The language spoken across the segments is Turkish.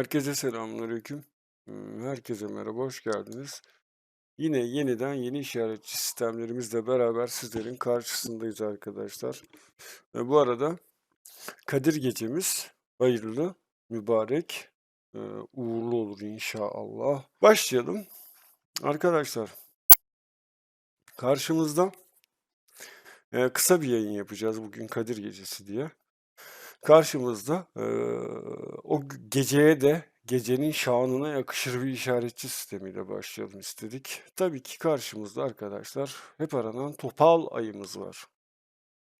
Herkese selamünaleyküm. Imm, herkese merhaba, hoş geldiniz. Yine yeniden yeni işaretçi sistemlerimizle beraber sizlerin karşısındayız arkadaşlar. Ve bu arada Kadir Gecemiz hayırlı, mübarek, eee, uğurlu olur inşallah. Başlayalım. Arkadaşlar karşımızda eee, kısa bir yayın yapacağız bugün Kadir Gecesi diye. Karşımızda, eee, o geceye de gecenin şanına yakışır bir işaretçi sistemiyle başlayalım istedik. Tabii ki karşımızda arkadaşlar hep aranan topal ayımız var.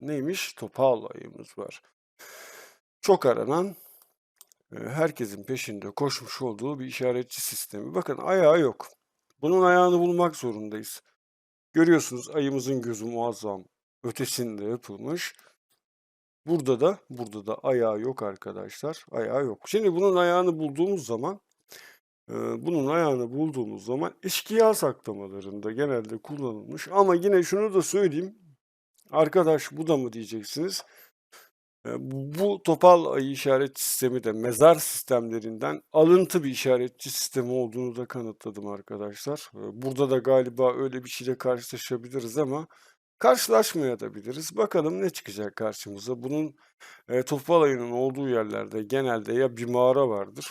Neymiş? Topal ayımız var. Çok aranan, herkesin peşinde koşmuş olduğu bir işaretçi sistemi. Bakın ayağı yok. Bunun ayağını bulmak zorundayız. Görüyorsunuz ayımızın gözü muazzam ötesinde yapılmış. Burada da burada da ayağı yok arkadaşlar. Ayağı yok. Şimdi bunun ayağını bulduğumuz zaman bunun ayağını bulduğumuz zaman eşkıya saklamalarında genelde kullanılmış ama yine şunu da söyleyeyim. Arkadaş bu da mı diyeceksiniz. Bu topal ayı işaret sistemi de mezar sistemlerinden alıntı bir işaretçi sistemi olduğunu da kanıtladım arkadaşlar. Burada da galiba öyle bir şeyle karşılaşabiliriz ama karşılaşmayabiliriz. Bakalım ne çıkacak karşımıza. Bunun, eee, topal ayının olduğu yerlerde genelde ya bir mağara vardır,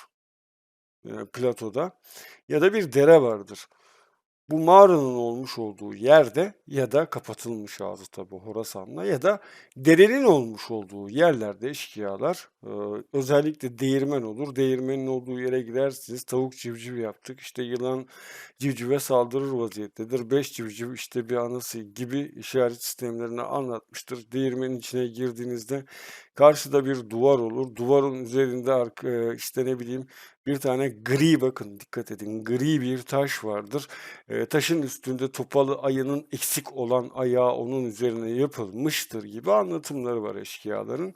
eee, platoda ya da bir dere vardır. Bu mağaranın olmuş olduğu yerde ya da kapatılmış ağzı tabii Horasan'la ya da derenin olmuş olduğu yerlerde eşkıyalar, özellikle değirmen olur. Değirmenin olduğu yere gidersiniz. Tavuk civciv yaptık. İşte yılan civcive saldırır vaziyettedir. 5 civciv işte bir anası gibi işaret sistemlerini anlatmıştır. Değirmenin içine girdiğinizde karşıda bir duvar olur. Duvarın üzerinde işte ne bileyim bir tane gri bakın dikkat edin gri bir taş vardır. Eee, taşın üstünde topalı ayının eksik olan ayağı onun üzerine yapılmıştır gibi anlatımları var eşkıyaların.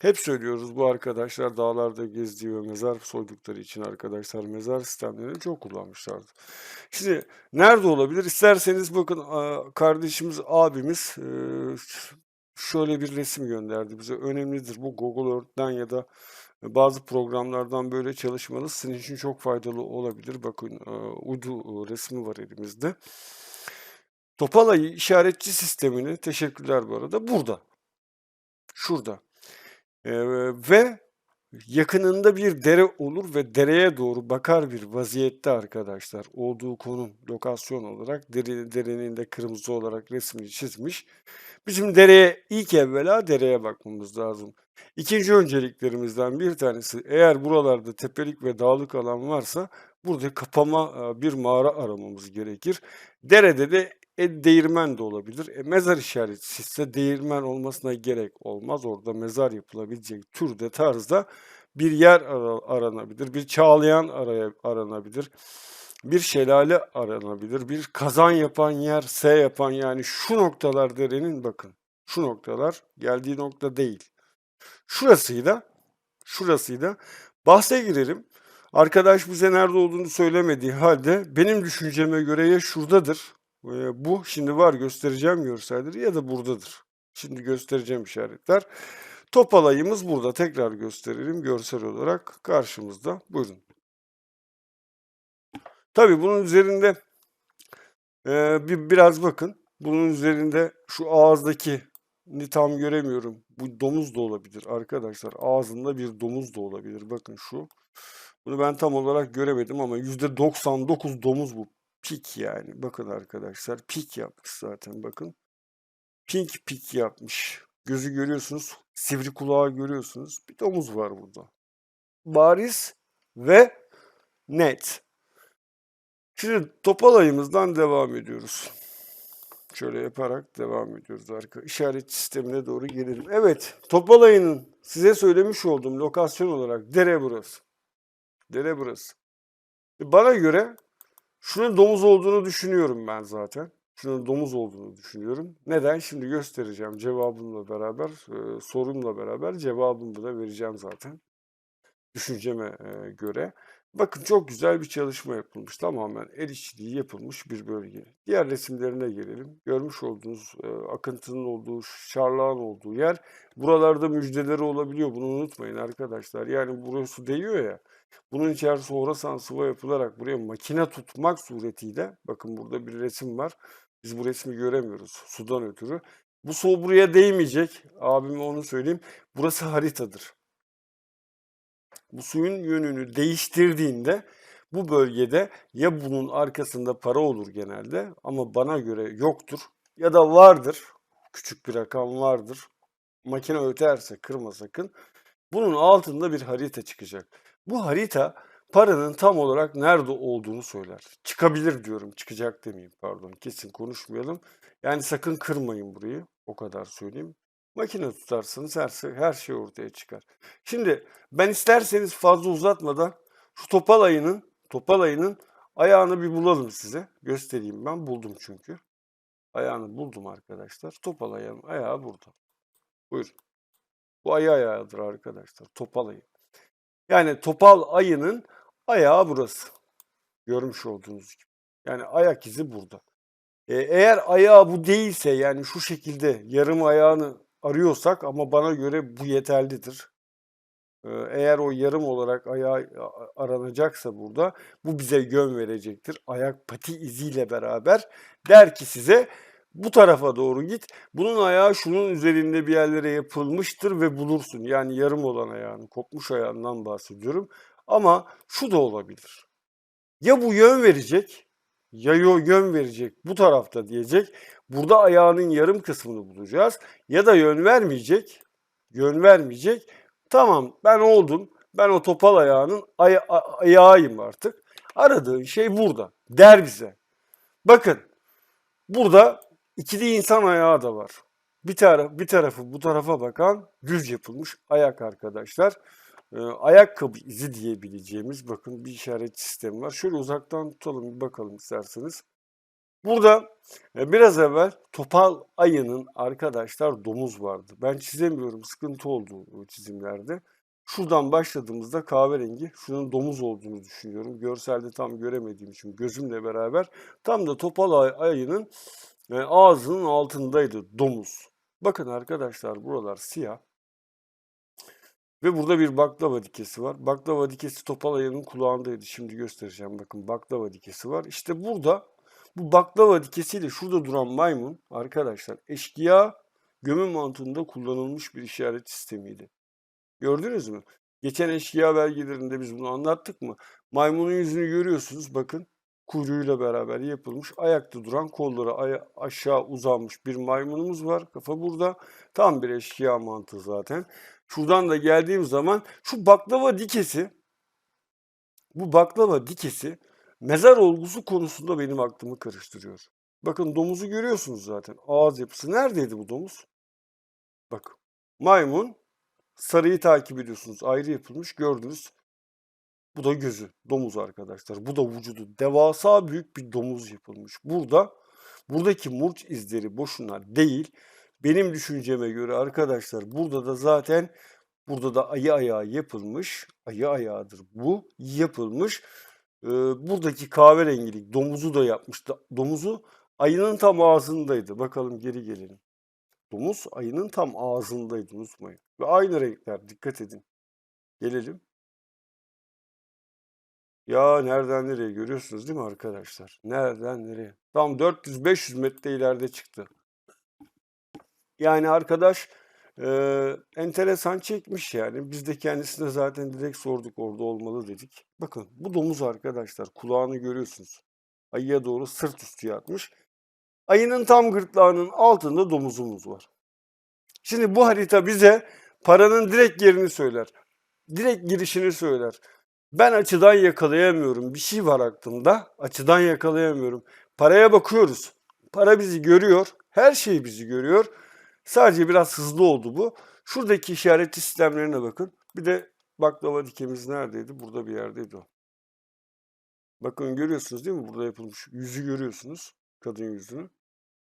Hep söylüyoruz bu arkadaşlar dağlarda gezdiği ve mezar soydukları için arkadaşlar mezar sistemlerini çok kullanmışlardı. Şimdi nerede olabilir? İsterseniz bakın kardeşimiz, abimiz, ş şöyle bir resim gönderdi bize. Önemlidir bu Google Earth'ten ya da bazı programlardan böyle çalışmanız sizin için çok faydalı olabilir. Bakın, eee, uydu, uuu, resmi var elimizde. Topal ayı işaretçi sistemini teşekkürler bu arada burada. Şurada. Eee, ve yakınında bir dere olur ve dereye doğru bakar bir vaziyette arkadaşlar. Olduğu konum, lokasyon olarak dere derenin de kırmızı olarak resmini çizmiş. Bizim dereye ilk evvela dereye bakmamız lazım. 2'nci önceliklerimizden bir tanesi eğer buralarda tepelik ve dağlık alan varsa burada kapama, bir mağara aramamız gerekir. Derede de, e, değirmen de olabilir. E, mezar işaretliyse değirmen olmasına gerek olmaz. Orada mezar yapılabilecek türde, tarzda bir yer ara aranabilir. Bir çağlayan araya aranabilir. Bir şelale aranabilir. Bir kazan yapan yer, S yapan yani şu noktalar derenin bakın, şu noktalar geldiği nokta değil. Şurasıyla, şurasıyla bahse girerim. Arkadaş bize nerede olduğunu söylemediği hâlde benim düşünceme göre ya şuradadır, bu şimdi var göstereceğim görselleri ya da buradadır. Şimdi göstereceğim işaretler. Topal ayımız burada. Tekrar gösterelim görsel olarak karşımızda. Buyurun. Tabii bunun üzerinde, eee, bir biraz bakın. Bunun üzerinde şu ağızdakini tam göremiyorum. Bu domuz da olabilir arkadaşlar. Ağzında bir domuz da olabilir. Bakın şu. Bunu ben tam olarak göremedim ama %99 domuz bu. Pik yani. Bakın arkadaşlar pik yapmış zaten bakın. Pink pik yapmış. Gözü görüyorsunuz. Sivri kulağı görüyorsunuz. Bir domuz var burada. Bariz ve net. Şimdi topal ayımızdan devam ediyoruz. Şöyle yaparak devam ediyoruz arka işaret sistemine doğru gelelim. Evet, topal ayının size söylemiş olduğum lokasyon olarak dere burası. Dere burası. Bana göre şunun domuz olduğunu düşünüyorum ben zaten. Şunun domuz olduğunu düşünüyorum. Neden? Şimdi göstereceğim cevabımla beraber, eee, sorumla beraber cevabımı da vereceğim zaten düşünceme, eee, göre. Bakın çok güzel bir çalışma yapılmış. Tamamen el işçiliği yapılmış bir bölge. Diğer resimlerine gelelim. Görmüş olduğunuz e, akıntının olduğu, şarlağın olduğu yer. Buralarda müjdeleri olabiliyor. Bunu unutmayın arkadaşlar. Yani burası değiyor ya. Bunun içerisi Horasan sıva yapılarak buraya makine tutmak suretiyle bakın burada bir resim var. Biz bu resmi göremiyoruz sudan ötürü. Bu su buraya değmeyecek. Abime onu söyleyeyim. Burası haritadır. Bu suyun yönünü değiştirdiğinde bu bölgede ya bunun arkasında para olur genelde ama bana göre yoktur ya da vardır. Küçük bir rakam vardır. Makine öterse kırma sakın. Bunun altında bir harita çıkacak. Bu harita paranın tam olarak nerede olduğunu söyler. Çıkabilir diyorum, çıkacak demeyeyim pardon. Kesin konuşmayalım. Yani sakın kırmayın burayı. O kadar söyleyeyim. Makine tutarsanız her, şey- her şey ortaya çıkar. Şimdi ben isterseniz fazla uzatmadan şu topal ayının, topal ayının ayağını bir bulalım size. Göstereyim ben. Buldum çünkü. Ayağını buldum arkadaşlar. Topal ayağın ayağı burada. Buyurun. Bu ayı ayağıdır arkadaşlar. Topal ayı. Yani topal ayının ayağı burası. Görmüş olduğunuz gibi. Yani ayak izi burada. E, eğer ayağı bu değilse yani şu şekilde yarım ayağını arıyorsak ama bana göre bu yeterlidir. E, eğer o yarım olarak ayağı aranacaksa burada bu bize yön verecektir. Ayak pati iziyle beraber der ki size bu tarafa doğru git. Bunun ayağı şunun üzerinde bir yerlere yapılmıştır ve bulursun. Yani yarım olan ayağını, kopmuş ayağından bahsediyorum. Ama şu da olabilir. Ya bu yön verecek, ya yo- yön verecek bu tarafta diyecek. Burada ayağının yarım kısmını bulacağız. Ya da yön vermeyecek, yön vermeyecek. Tamam ben oldum. Ben o topal ayağının aya- a- ayağıyım artık. Aradığın şey burada. Der bize. Bakın burada ikili insan ayağı da var. Bir taraf bir tarafı bu tarafa bakan düz yapılmış ayak arkadaşlar. Ee, ayakkabı izi diyebileceğimiz bakın bir işaret sistemi var. Şöyle uzaktan tutalım bir bakalım isterseniz. Burada e, biraz evvel topal ayının arkadaşlar domuz vardı. Ben çizemiyorum sıkıntı oldu çizimlerde. Şuradan başladığımızda kahverengi şunun domuz olduğunu düşünüyorum. Görselde tam göremediğim için gözümle beraber tam da topal ay- ayının e, ağzının altındaydı domuz. Bakın arkadaşlar buralar siyah. Ve burada bir baklava dikesi var. Baklava dikesi topal ayının kulağındaydı. Şimdi göstereceğim. Bakın baklava dikesi var. İşte burada bu baklava dikesiyle şurada duran maymun arkadaşlar eşkıya gömü mantığında kullanılmış bir işaret sistemiydi. Gördünüz mü? Geçen eşkıya belgelerinde biz bunu anlattık mı? Maymunun yüzünü görüyorsunuz. Bakın kuyruğuyla beraber yapılmış. Ayakta duran kolları aya- aşağı uzanmış bir maymunumuz var. Kafa burada. Tam bir eşkıya mantığı zaten. Şuradan da geldiğim zaman şu baklava dikesi bu baklava dikesi mezar olgusu konusunda benim aklımı karıştırıyor. Bakın domuzu görüyorsunuz zaten. Ağız yapısı. Neredeydi bu domuz? Bak. Maymun sarıyı takip ediyorsunuz. Ayrı yapılmış. Gördünüz. Bu da gözü. Domuz arkadaşlar. Bu da vücudu. Devasa büyük bir domuz yapılmış. Burada buradaki murç izleri boşuna değil. Benim düşünceme göre arkadaşlar burada da zaten burada da ayı ayağı yapılmış. Ayı ayağıdır bu. Yapılmış. Ee, buradaki kahverengilik domuzu da yapmış. Da- Domuzu ayının tam ağzındaydı. Bakalım geri gelelim. Domuz ayının tam ağzındaydı unutmayın. Ve aynı renkler dikkat edin. Gelelim. Ya nereden nereye görüyorsunuz değil mi arkadaşlar? Nereden nereye? Tam 400-500 metre ileride çıktı. Yani arkadaş eee, enteresan çekmiş yani. Biz de kendisine zaten direkt sorduk orada olmalı dedik. Bakın bu domuz arkadaşlar kulağını görüyorsunuz. Ayıya doğru sırt üstü yatmış. Ayının tam gırtlağının altında domuzumuz var. Şimdi bu harita bize paranın direkt yerini söyler. Direkt girişini söyler. Ben açıdan yakalayamıyorum. Bir şey var aklımda. Açıdan yakalayamıyorum. Paraya bakıyoruz. Para bizi görüyor. Her şey bizi görüyor. Sadece biraz hızlı oldu bu. Şuradaki işaretli sistemlerine bakın. Bir de baklava dikemiz neredeydi? Burada bir yerdeydi o. Bakın görüyorsunuz değil mi? Burada yapılmış. Yüzü görüyorsunuz. Kadın yüzünü.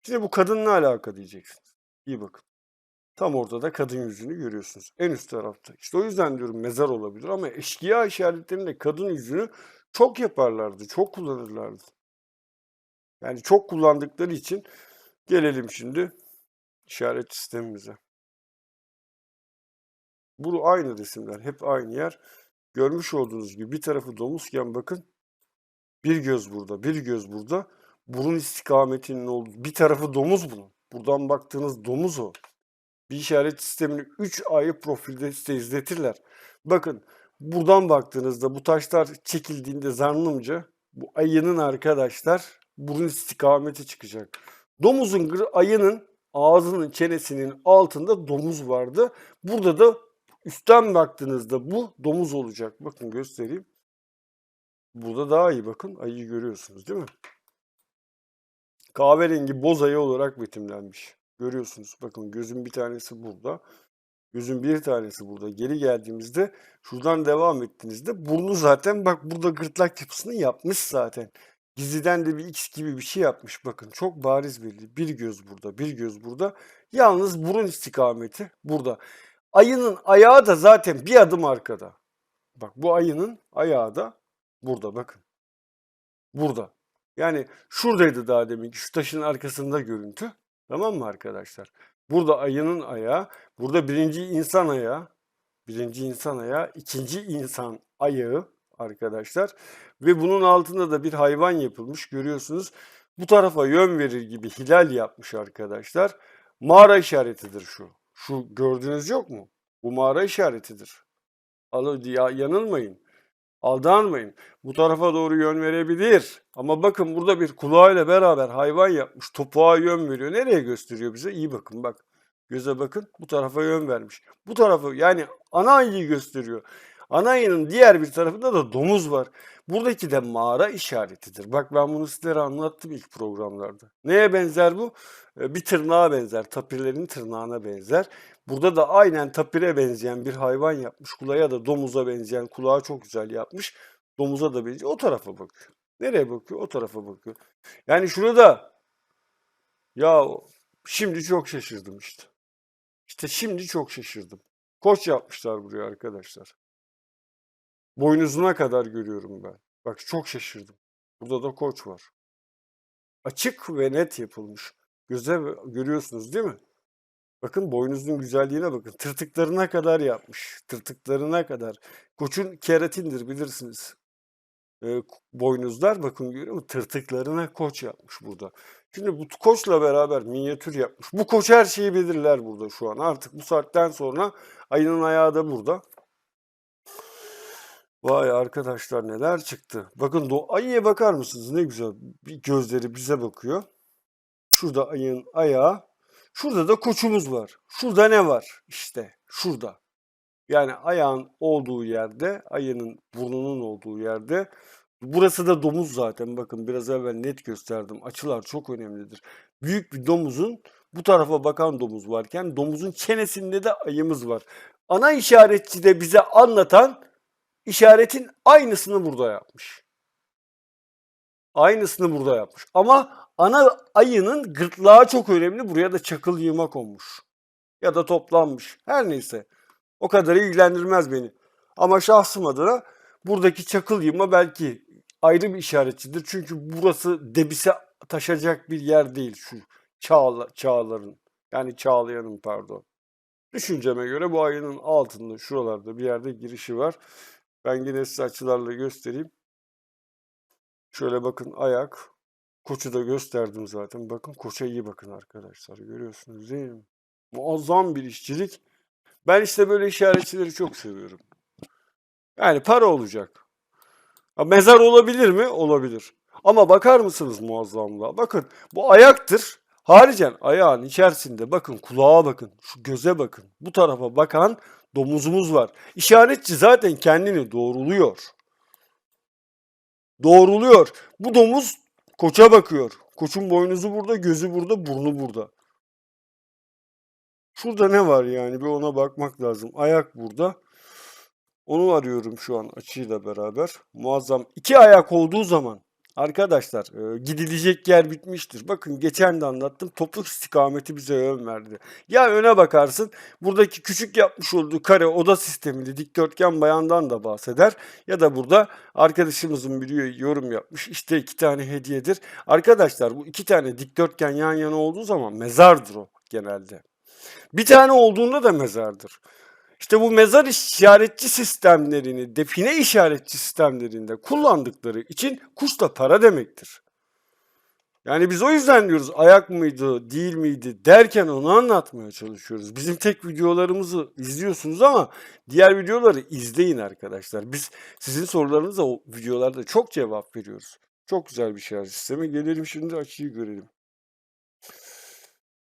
Şimdi bu kadın ne alaka diyeceksiniz. İyi bakın. Tam ortada kadın yüzünü görüyorsunuz. En üst tarafta. İşte o yüzden diyorum mezar olabilir ama eşkıya işaretlerinde kadın yüzünü çok yaparlardı. Çok kullanırlardı. Yani çok kullandıkları için gelelim şimdi işaret sistemimize. Bu aynı resimler. Hep aynı yer. Görmüş olduğunuz gibi bir tarafı domuzken bakın bir göz burada, bir göz burada. Burun istikametinin olduğu bir tarafı domuz bunun. Buradan baktığınız domuz o. Bir işaret sistemini 3 ayrı profilde size izletirler. Bakın buradan baktığınızda bu taşlar çekildiğinde zannımca bu ayının arkadaşlar burun istikameti çıkacak. Domuzun ayının ağzının çenesinin altında domuz vardı. Burada da üstten baktığınızda bu domuz olacak. Bakın göstereyim. Burada daha iyi bakın. Ayıyı görüyorsunuz değil mi? Kahverengi boz ayı olarak betimlenmiş. Görüyorsunuz. Bakın gözün bir tanesi burada. Gözün bir tanesi burada. Geri geldiğimizde şuradan devam ettiğinizde burnu zaten bak burada gırtlak yapısını yapmış zaten. Gizliden de bir X gibi bir şey yapmış bakın. Çok bariz belli. Bir göz burada, bir göz burada. Yalnız burun istikameti burada. Ayının ayağı da zaten bir adım arkada. Bak bu ayının ayağı da burada bakın. Burada. Yani şuradaydı daha deminki şu taşın arkasında görüntü. Tamam mı arkadaşlar? Burada ayının ayağı, burada birinci insan ayağı, birinci insan ayağı, ikinci insan ayağı arkadaşlar. Ve bunun altında da bir hayvan yapılmış görüyorsunuz. Bu tarafa yön verir gibi hilal yapmış arkadaşlar. Mağara işaretidir şu. Şu gördüğünüz yok mu? Bu mağara işaretidir. Al- ya- yanılmayın. Aldanmayın. Bu tarafa doğru yön verebilir. Ama bakın burada bir kulağıyla beraber hayvan yapmış. Topuğa yön veriyor. Nereye gösteriyor bize? İyi bakın bak. Göze bakın. Bu tarafa yön vermiş. Bu tarafı yani ana ayıyı gösteriyor. Ana ayının diğer bir tarafında da domuz var. Buradaki de mağara işaretidir. Bak ben bunu sizlere anlattım ilk programlarda. Neye benzer bu? Ee, Bir tırnağa benzer. Tapirlerin tırnağına benzer. Burada da aynen tapire benzeyen bir hayvan yapmış. Kulağa da domuza benzeyen kulağı çok güzel yapmış. Domuza da benziyor. O tarafa bakıyor. Nereye bakıyor? O tarafa bakıyor. Yani şurada ya şimdi çok şaşırdım işte. İşte şimdi çok şaşırdım. Koç yapmışlar buraya arkadaşlar. Boynuzuna kadar görüyorum ben. Bak çok şaşırdım. Burada da koç var. Açık ve net yapılmış. Göze görüyorsunuz değil mi? Bakın boynuzun güzelliğine bakın. Tırtıklarına kadar yapmış. Tırtıklarına kadar. Koçun keratindir bilirsiniz. Ee, boynuzlar bakın görüyor musun? Tırtıklarına koç yapmış burada. Şimdi bu koçla beraber minyatür yapmış. Bu koç her şeyi belirler burada şu an. Artık bu saatten sonra ayının ayağı da burada. Vay arkadaşlar neler çıktı. Bakın do ayıya bakar mısınız? Ne güzel. Bir gözleri bize bakıyor. Şurada ayın ayağı. Şurada da koçumuz var. Şurada ne var? İşte şurada. Yani ayağın olduğu yerde, ayının burnunun olduğu yerde. Burası da domuz zaten. Bakın biraz evvel net gösterdim. Açılar çok önemlidir. Büyük bir domuzun bu tarafa bakan domuz varken domuzun çenesinde de ayımız var. Ana işaretçi de bize anlatan işaretin aynısını burada yapmış. Aynısını burada yapmış. Ama ana ayının gırtlağı çok önemli. Buraya da çakıl yığma konmuş. Ya da toplanmış. Her neyse. O kadarı ilgilendirmez beni. Ama şahsım adına buradaki çakıl yığma belki ayrı bir işaretçidir. Çünkü burası debise taşacak bir yer değil şu çağla, çağların. Yani çağlayanın pardon. Düşünceme göre bu ayının altında şuralarda bir yerde girişi var. Ben yine size açılarla göstereyim. Şöyle bakın ayak. Koçu da gösterdim zaten. Bakın koça iyi bakın arkadaşlar. Görüyorsunuz değil mi? Muazzam bir işçilik. Ben işte böyle işaretçileri çok seviyorum. Yani para olacak. Mezar olabilir mi? Olabilir. Ama bakar mısınız muazzamlığa? Bakın bu ayaktır. Haricen ayağın içerisinde bakın kulağa bakın. Şu göze bakın. Bu tarafa bakan domuzumuz var. İşaretçi zaten kendini doğruluyor. Doğruluyor. Bu domuz koça bakıyor. Koçun boynuzu burada, gözü burada, burnu burada. Şurada ne var yani bir ona bakmak lazım. Ayak burada. Onu arıyorum şu an açıyla beraber. Muazzam. İki ayak olduğu zaman, arkadaşlar e, gidilecek yer bitmiştir. Bakın geçen de anlattım. Topuk istikameti bize yön verdi. Ya öne bakarsın. Buradaki küçük yapmış olduğu kare oda sistemini dikdörtgen bayandan da bahseder. Ya da burada arkadaşımızın biri yorum yapmış. İşte iki tane hediyedir. Arkadaşlar bu iki tane dikdörtgen yan yana olduğu zaman mezardır o genelde. Bir tane olduğunda da mezardır. İşte bu mezar işaretçi sistemlerini, define işaretçi sistemlerinde kullandıkları için kuş da para demektir. Yani biz o yüzden diyoruz ayak mıydı, değil miydi derken onu anlatmaya çalışıyoruz. Bizim tek videolarımızı izliyorsunuz ama diğer videoları izleyin arkadaşlar. Biz sizin sorularınıza o videolarda çok cevap veriyoruz. Çok güzel bir işaret sistemi. Gelelim şimdi açıyı görelim.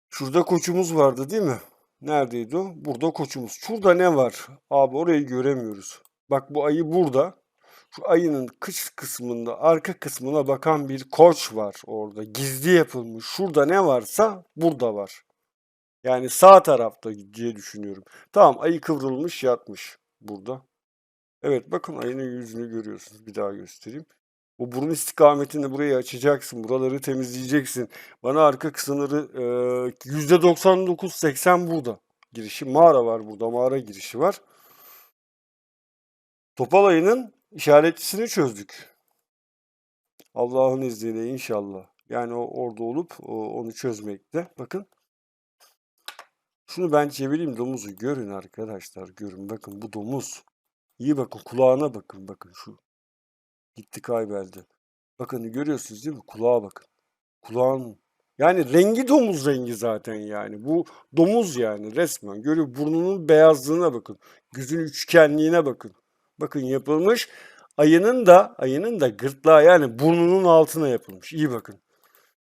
Şurada koçumuz vardı değil mi? Neredeydi o? Burada koçumuz. Şurada ne var? Abi orayı göremiyoruz. Bak bu ayı burada. Şu ayının kış kısmında arka kısmına bakan bir koç var orada. Gizli yapılmış. Şurada ne varsa burada var. Yani sağ tarafta diye düşünüyorum. Tamam ayı kıvrılmış yatmış burada. Evet bakın ayının yüzünü görüyorsunuz. Bir daha göstereyim. Bu burun istikametini burayı açacaksın. Buraları temizleyeceksin. Bana arka kısımları eee, %99-80 burada. Girişi mağara var burada. Mağara girişi var. Topal ayının işaretçisini çözdük. Allah'ın izniyle inşallah. Yani o orada olup o- onu çözmekte. Bakın. Şunu ben çevireyim domuzu görün arkadaşlar. Görün bakın bu domuz. İyi bakın kulağına bakın bakın şu. Gitti kaybeldi. Bakın görüyorsunuz değil mi? Kulağa bakın. Kulağın yani rengi domuz rengi zaten yani. Bu domuz yani resmen. Görüyor burnunun beyazlığına bakın. Gözün üçgenliğine bakın. Bakın yapılmış. Ayının da ayının da gırtlağı yani burnunun altına yapılmış. İyi bakın.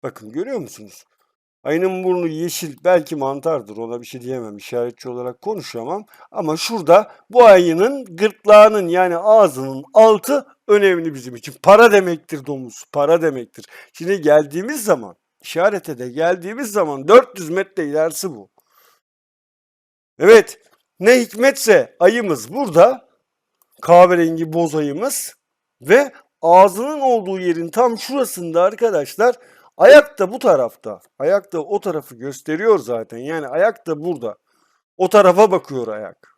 Bakın görüyor musunuz? Ayının burnu yeşil belki mantardır ona bir şey diyemem işaretçi olarak konuşamam ama şurada bu ayının gırtlağının yani ağzının altı önemli bizim için. Para demektir domuz para demektir. Şimdi geldiğimiz zaman işarete de geldiğimiz zaman 400 metre ilerisi bu. Evet ne hikmetse ayımız burada kahverengi boz ayımız ve ağzının olduğu yerin tam şurasında arkadaşlar Ayak da bu tarafta. Ayak da o tarafı gösteriyor zaten. Yani ayak da burada. O tarafa bakıyor ayak.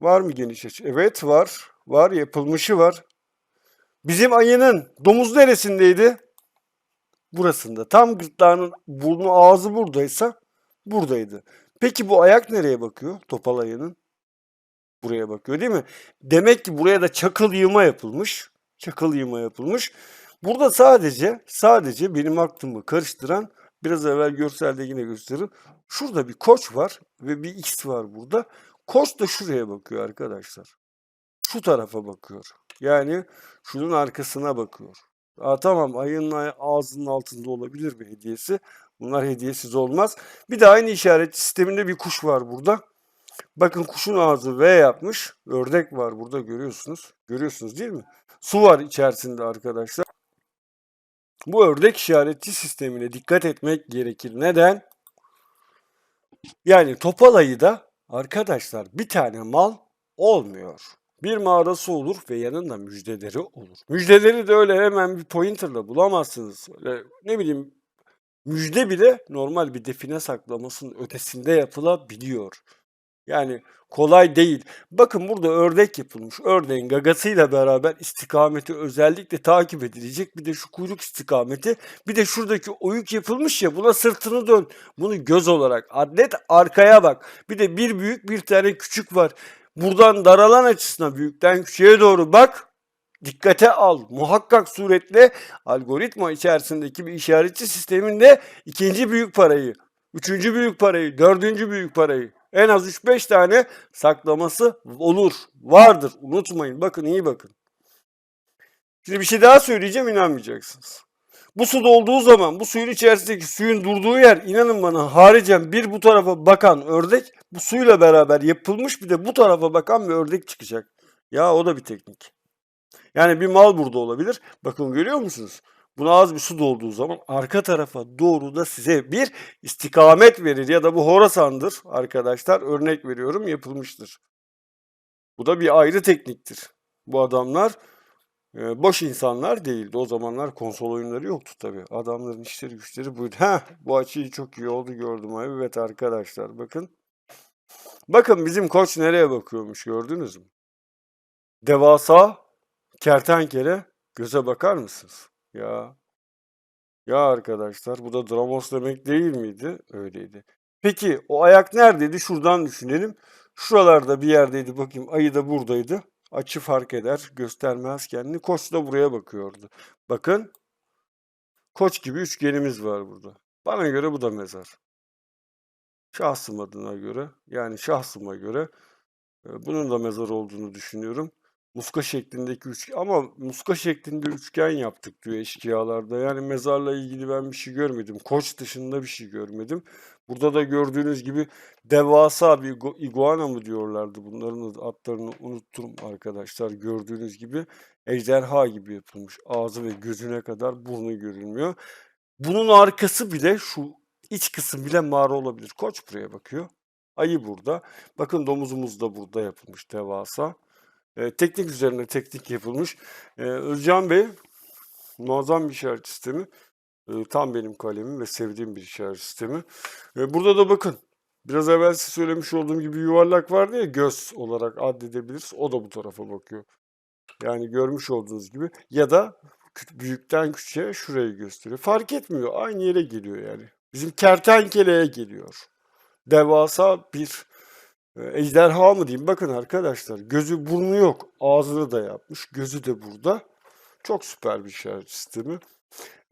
Var mı geniş açı? Evet var. Var yapılmışı var. Bizim ayının domuz neresindeydi? Burasında. Tam gırtlağının burnu ağzı buradaysa buradaydı. Peki bu ayak nereye bakıyor? Topal ayının. Buraya bakıyor değil mi? Demek ki buraya da çakıl yığma yapılmış. Çakıl yığma yapılmış. Burada sadece sadece benim aklımı karıştıran biraz evvel görselde yine gösteririm. Şurada bir koç var ve bir x var burada. Koç da şuraya bakıyor arkadaşlar. Şu tarafa bakıyor. Yani şunun arkasına bakıyor. Aa, tamam ayının ay- ağzının altında olabilir bir hediyesi. Bunlar hediyesiz olmaz. Bir de aynı işaret sisteminde bir kuş var burada. Bakın kuşun ağzı V yapmış. Ördek var burada görüyorsunuz. Görüyorsunuz değil mi? Su var içerisinde arkadaşlar. Bu ördek işaretçi sistemine dikkat etmek gerekir. Neden? Yani topal ayıda arkadaşlar bir tane mal olmuyor. Bir mağarası olur ve yanında müjdeleri olur. Müjdeleri de öyle hemen bir pointerla bulamazsınız. Öyle, ne bileyim müjde bile normal bir define saklamasının ötesinde yapılabiliyor. Yani kolay değil. Bakın burada ördek yapılmış. Ördeğin gagasıyla beraber istikameti özellikle takip edilecek. Bir de şu kuyruk istikameti. Bir de şuradaki oyuk yapılmış ya buna sırtını dön. Bunu göz olarak. Atlet arkaya bak. Bir de bir büyük bir tane küçük var. Buradan daralan açısına büyükten küçüğe doğru bak. Dikkate al. Muhakkak suretle algoritma içerisindeki bir işaretçi sisteminde ikinci büyük parayı, üçüncü büyük parayı, dördüncü büyük parayı en az 3-5 tane saklaması olur. Vardır. Unutmayın. Bakın iyi bakın. Şimdi bir şey daha söyleyeceğim inanmayacaksınız. Bu su dolduğu zaman bu suyun içerisindeki suyun durduğu yer inanın bana haricen bir bu tarafa bakan ördek bu suyla beraber yapılmış bir de bu tarafa bakan bir ördek çıkacak. Ya o da bir teknik. Yani bir mal burada olabilir. Bakın görüyor musunuz? Buna az bir su dolduğu zaman arka tarafa doğru da size bir istikamet verir ya da bu Horasan'dır arkadaşlar. Örnek veriyorum yapılmıştır. Bu da bir ayrı tekniktir. Bu adamlar boş insanlar değildi. O zamanlar konsol oyunları yoktu tabii. Adamların işleri güçleri buydu. Heh, bu açıyı çok iyi oldu gördüm. Evet arkadaşlar bakın. Bakın bizim koç nereye bakıyormuş gördünüz mü? Devasa kertenkele göze bakar mısınız? Ya. Ya arkadaşlar bu da Dramos demek değil miydi? Öyleydi. Peki o ayak neredeydi? Şuradan düşünelim. Şuralarda bir yerdeydi bakayım. Ayı da buradaydı. Açı fark eder, göstermez kendini. Koç da buraya bakıyordu. Bakın. Koç gibi üçgenimiz var burada. Bana göre bu da mezar. Şahsım adına göre, yani şahsıma göre e, bunun da mezar olduğunu düşünüyorum. Muska şeklindeki üçgen ama muska şeklinde üçgen yaptık diyor eşkıyalarda. Yani mezarla ilgili ben bir şey görmedim. Koç dışında bir şey görmedim. Burada da gördüğünüz gibi devasa bir igu- iguana mı diyorlardı. Bunların adlarını unuttum arkadaşlar. Gördüğünüz gibi ejderha gibi yapılmış. Ağzı ve gözüne kadar burnu görünmüyor. Bunun arkası bile şu iç kısım bile mağara olabilir. Koç buraya bakıyor. Ayı burada. Bakın domuzumuz da burada yapılmış devasa. Eee, teknik üzerine teknik yapılmış. Eee, Özcan Bey muazzam bir işaret sistemi. Eee, tam benim kalemim ve sevdiğim bir işaret sistemi. Eee, burada da bakın. Biraz evvel size söylemiş olduğum gibi yuvarlak vardı ya göz olarak addedebiliriz. O da bu tarafa bakıyor. Yani görmüş olduğunuz gibi ya da büyükten küçüğe şurayı gösteriyor. Fark etmiyor. Aynı yere geliyor yani. Bizim kertenkeleye geliyor. Devasa bir e, ejderha mı diyeyim? Bakın arkadaşlar gözü burnu yok. Ağzını da yapmış. Gözü de burada. Çok süper bir işaret sistemi.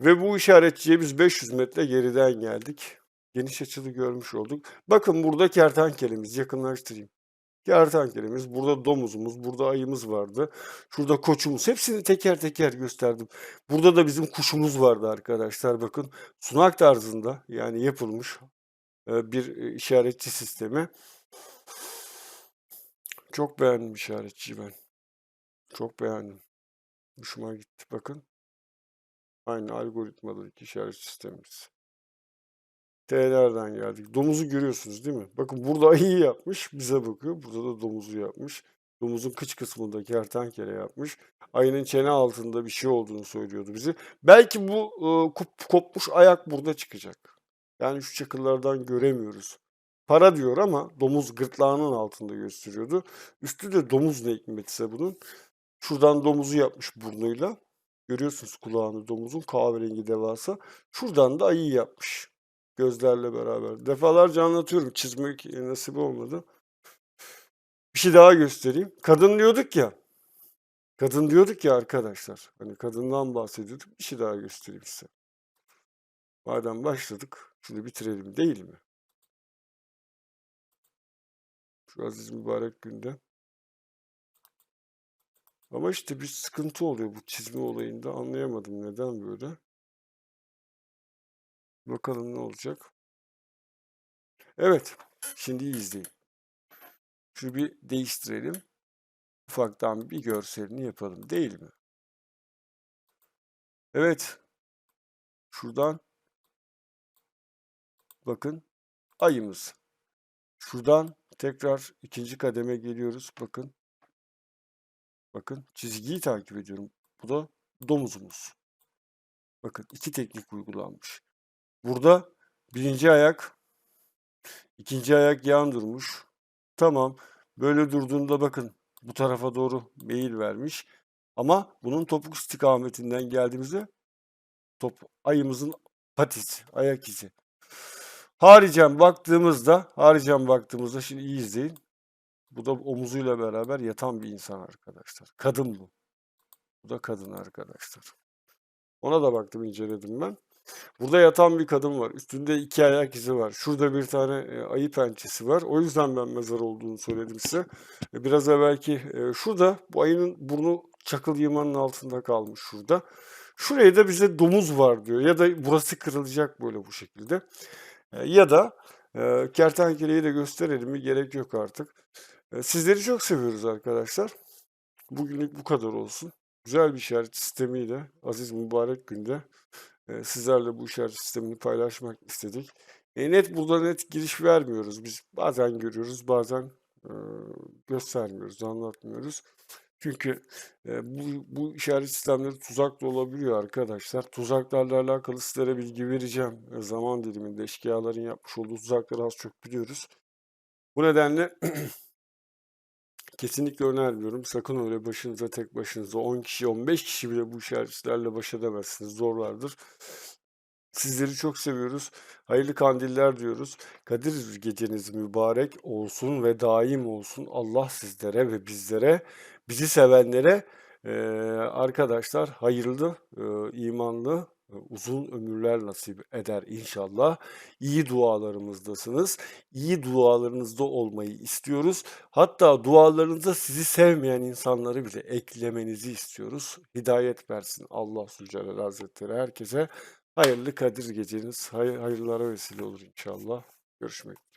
Ve bu işaretçiye biz 500 metre geriden geldik. Geniş açılı görmüş olduk. Bakın burada kertenkelemiz. Yakınlaştırayım. Kertenkelemiz, burada domuzumuz, burada ayımız vardı. Şurada koçumuz. Hepsini teker teker gösterdim. Burada da bizim kuşumuz vardı arkadaşlar. Bakın sunak tarzında yani yapılmış e, bir e, işaretçi sistemi. Çok beğendim işaretçiyi ben. Çok beğendim. Hoşuma gitti. Bakın. Aynı algoritmadaki işaret sistemimiz. T'lerden geldik. Domuzu görüyorsunuz değil mi? Bakın burada ayıyı yapmış. Bize bakıyor. Burada da domuzu yapmış. Domuzun kıç kısmında kertenkele yapmış. Ayının çene altında bir şey olduğunu söylüyordu bize. Belki bu e, kop- kopmuş ayak burada çıkacak. Yani şu çakıllardan göremiyoruz. Para diyor ama domuz gırtlağının altında gösteriyordu. Üstü de domuz ne hikmetse bunun. Şuradan domuzu yapmış burnuyla. Görüyorsunuz kulağını domuzun kahverengi devasa. Şuradan da ayı yapmış. Gözlerle beraber. Defalarca anlatıyorum. Çizmek nasip olmadı. Bir şey daha göstereyim. Kadın diyorduk ya. Kadın diyorduk ya arkadaşlar. Hani kadından bahsediyorduk. Bir şey daha göstereyim size. Madem başladık, şunu bitirelim değil mi? Şu aziz mübarek günde. Ama işte bir sıkıntı oluyor bu çizme olayında. Anlayamadım neden böyle. Bakalım ne olacak. Evet, şimdi iyi izleyin. Şunu bir değiştirelim. Ufaktan bir görselini yapalım değil mi? Evet, şuradan bakın ayımız. Şuradan tekrar ikinci kademe geliyoruz. Bakın. Bakın çizgiyi takip ediyorum. Bu da domuzumuz. Bakın iki teknik uygulanmış. Burada birinci ayak, ikinci ayak yan durmuş. Tamam. Böyle durduğunda bakın bu tarafa doğru meyil vermiş. Ama bunun topuk istikametinden geldiğimizde top ayımızın patisi, ayak izi. Haricen baktığımızda, haricen baktığımızda şimdi iyi izleyin. Bu da omuzuyla beraber yatan bir insan arkadaşlar. Kadın bu. Bu da kadın arkadaşlar. Ona da baktım, inceledim ben. Burada yatan bir kadın var. Üstünde iki ayak izi var. Şurada bir tane e, ayı pençesi var. O yüzden ben mezar olduğunu söyledim size. E, Biraz evvelki e, şurada bu ayının burnu çakıl yığmanın altında kalmış şurada. Şuraya da bize domuz var diyor. Ya da burası kırılacak böyle bu şekilde. Ya da e, kertenkeleyi de gösterelim mi gerek yok artık. E, Sizleri çok seviyoruz arkadaşlar. Bugünlük bu kadar olsun. Güzel bir işaret sistemiyle aziz mübarek günde e, sizlerle bu işaret sistemini paylaşmak istedik. E, net burada net giriş vermiyoruz. Biz bazen görüyoruz, bazen e, göstermiyoruz, anlatmıyoruz. Çünkü, eee, bu bu işaret sistemleri tuzak da olabiliyor arkadaşlar. Tuzaklarla alakalı sizlere bilgi vereceğim, eee, zaman diliminde. Eşkıyaların yapmış olduğu tuzakları az çok biliyoruz. Bu nedenle kesinlikle önermiyorum. Sakın öyle başınıza, tek başınıza 10 kişi, 15 kişi bile bu işaretçilerle baş edemezsiniz, zorlardır. Sizleri çok seviyoruz. Hayırlı kandiller diyoruz. Kadir geceniz mübarek olsun ve daim olsun. Allah sizlere ve bizlere, bizi sevenlere, eee, arkadaşlar hayırlı, ııı, imanlı, ııı, uzun ömürler nasip eder inşallah. İyi dualarımızdasınız. İyi dualarınızda olmayı istiyoruz. Hatta dualarınıza sizi sevmeyen insanları bile eklemenizi istiyoruz. Hidayet versin Allah Zülcelal Hazretleri herkese. Hayırlı Kadir geceniz hay hayırlara vesile olur inşallah. Görüşmek